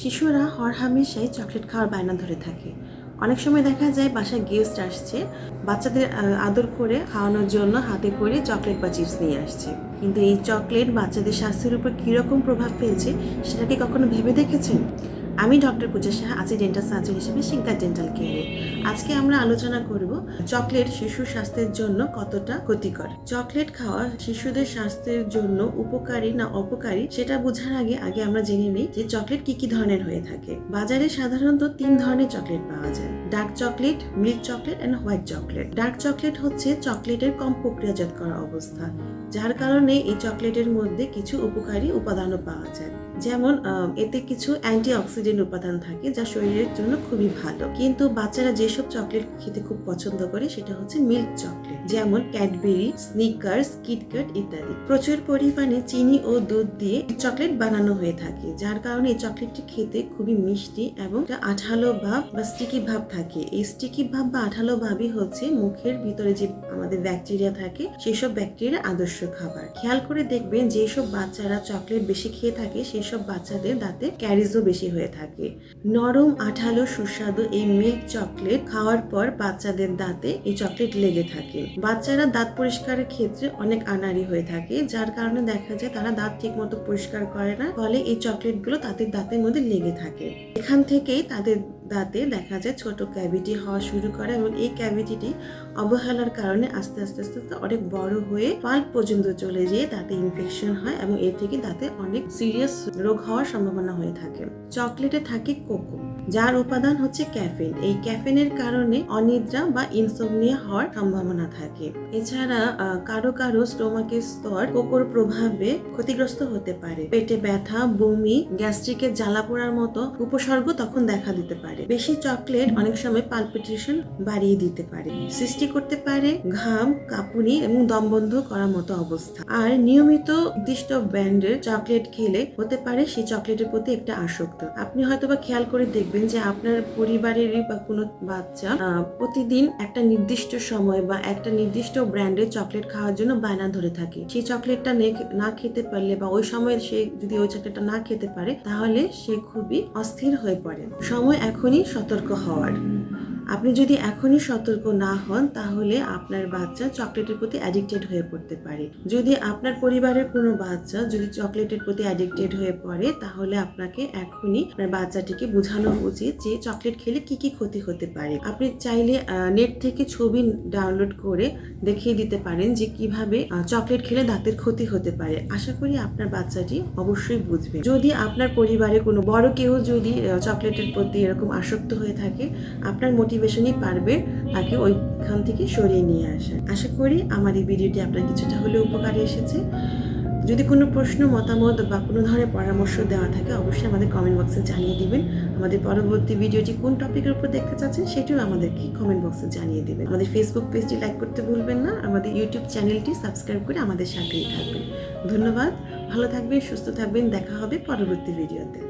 শিশুরা হর হামেশাই চকলেট খাওয়ার বায়না ধরে থাকে। অনেক সময় দেখা যায় বাসায় গেস্ট আসছে, বাচ্চাদের আদর করে খাওয়ানোর জন্য হাতে করে চকলেট বা চিপস নিয়ে আসছে। কিন্তু এই চকলেট বাচ্চাদের স্বাস্থ্যের উপর কীরকম প্রভাব ফেলছে, সেটা কি কখনো ভেবে দেখেছেন? আমি ডক্টর পূজা সাহা, আছি ডেন্টাল সার্জন হিসেবে শিঙ্কা ডেন্টাল কেয়ারে আজকে আমরা আলোচনা করব চকলেট শিশু স্বাস্থ্যের জন্য কতটা ক্ষতিকর। চকলেট খাওয়া শিশুদের স্বাস্থ্যের জন্য উপকারী না অপকারী, সেটা বোঝার আগে আগে আমরা জেনে নিই যে চকলেট কি কি ধরনের হয়ে থাকে। বাজারে সাধারণত তিন ধরনের চকলেট পাওয়া যায়। Dark chocolate, milk chocolate and white chocolate. Dark chocolate হচ্ছে চকলেটের কম প্রক্রিয়াজাত করা অবস্থা। যার কারণে এই চকলেটের মধ্যে কিছু উপকারী উপাদানও পাওয়া যায়। যেমন এতে কিছু অ্যান্টি অক্সিডেন্ট উপাদান থাকে যা শরীরের জন্য খুবই ভালো। কিন্তু বাচ্চারা যেসব চকলেট খেতে খুব পছন্দ করে সেটা হচ্ছে মিল্ক চকলেট, যেমন ক্যাডবেরি, স্নিকার্স, কিটক্যাট ইত্যাদি। প্রচুর পরিমাণে চিনি ও দুধ দিয়ে চকলেট বানানো হয়ে থাকে, যার কারণে এই চকলেটটি খেতে খুবই মিষ্টি এবং আঠালো ভাব বা স্টিকি ভাব থাকে। এই স্টিকি ভাব বা আঠালো ভাবই হচ্ছে মুখের ভিতরে যে আমাদের ব্যাকটেরিয়া থাকে, সেসব ব্যাকটেরিয়া আদর্শ খাবার। খেয়াল করে দেখবেন যেসব বাচ্চারা চকলেট বেশি খেয়ে থাকে, সেসব বাচ্চাদের দাঁতে ক্যারিজও বেশি হয়ে থাকে। নরম, আঠালো, সুস্বাদু এই মিল্ক চকলেট খাওয়ার পর বাচ্চাদের দাঁতে এই চকলেট লেগে থাকে। বাচ্চারা দাঁত পরিষ্কারের ক্ষেত্রে অনেক আনাড়ি হয়ে থাকে, যার কারণে দেখা যায় তারা দাঁত ঠিক মতো পরিষ্কার করে না, ফলে এই চকলেটগুলো তাদের দাঁতের মধ্যে লেগে থাকে। এখান থেকেই তাদের দাঁতে দেখা যায় ছোট ক্যাভিটি হওয়া শুরু করে এবং এই ক্যাভিটিটি অবহেলার কারণে আস্তে আস্তে আস্তে অনেক বড় হয়ে পাল্প পর্যন্ত চলে যেয়ে দাঁতে ইনফেকশন হয় এবং এর থেকে দাঁতে অনেক সিরিয়াস রোগ হওয়ার সম্ভাবনা হয়ে থাকে। চকলেটে থাকে কোকো যার উপাদান হচ্ছে ক্যাফিন এই ক্যাফিনের কারণে অনিদ্রা বা ইনসোমনিয়া হওয়ার সম্ভাবনা থাকে। এছাড়া কারও কারও স্টোমাকের স্তর কোকোর প্রভাবে ক্ষতিগ্রস্ত হতে পারে। পেটে ব্যথা, বমি গ্যাস্ট্রিকের জ্বালা পোড়ার মতো উপসর্গ তখন দেখা দিতে পারে। বেশি চকলেট অনেক সময় পালপিটেশন বাড়িয়ে দিতে পারে। সৃষ্টি করতে পারে ঘাম, কাঁপুনি এবং দম বন্ধ করার মতো অবস্থা। আর নিয়মিত নির্দিষ্ট ব্র্যান্ডের চকলেট খেলে হতে পারে সেই চকলেটের প্রতি একটা আসক্ত। আপনি হয়তোবা খেয়াল করে দেখবেন যে আপনার পরিবারেরই বা কোনো বাচ্চা প্রতিদিন একটা নির্দিষ্ট সময় বা একটা নির্দিষ্ট ব্র্যান্ডের চকলেট খাওয়ার জন্য বায়না ধরে থাকে। সেই চকলেটটা না খেতে পারলে বা ওই সময় সে যদি ওই চকলেটটা না খেতে পারে, তাহলে সে খুবই অস্থির হয়ে পড়ে। সময় এখনই সতর্ক হওয়ার। আপনি যদি এখনই সতর্ক না হন, তাহলে আপনার বাচ্চা চকলেটের প্রতি অ্যাডিক্টেড হয়ে পড়তে পারে। যদি আপনার পরিবারের কোনো বাচ্চা যদি চকলেটের প্রতি অ্যাডিক্টেড হয়ে পড়ে, তাহলে আপনাকে এখনই আপনার বাচ্চাটিকে বোঝানো উচিত যে চকলেট খেলে কি কি ক্ষতি হতে পারে। আপনি চাইলে নেট থেকে ছবি ডাউনলোড করে দেখিয়ে দিতে পারেন যে কীভাবে চকলেট খেলে দাঁতের ক্ষতি হতে পারে। আশা করি আপনার বাচ্চাটি অবশ্যই বুঝবে। যদি আপনার পরিবারে কোনো বড় কেউ যদি চকলেটের প্রতি এরকম আসক্ত হয়ে থাকে, আপনার মোটিভেশনই পারবে তাকে ওইখান থেকে সরিয়ে নিয়ে আসা আশা করি আমার এই ভিডিওটি আপনার কিছুটা হলেও উপকারে এসেছে। যদি কোনো প্রশ্ন, মতামত বা কোনো ধরনের পরামর্শ দেওয়া থাকে, অবশ্যই আমাদের কমেন্ট বক্সে জানিয়ে দিবেন। আমাদের পরবর্তী ভিডিওটি কোন টপিকের উপর দেখতে চাচ্ছেন সেটিও আমাদেরকে কমেন্ট বক্সে জানিয়ে দেবেন। আমাদের ফেসবুক পেজটি লাইক করতে ভুলবেন না, আমাদের ইউটিউব চ্যানেলটি সাবস্ক্রাইব করে আমাদের সাথেই থাকবেন। ধন্যবাদ, ভালো থাকবেন, সুস্থ থাকবেন, দেখা হবে পরবর্তী ভিডিওতে।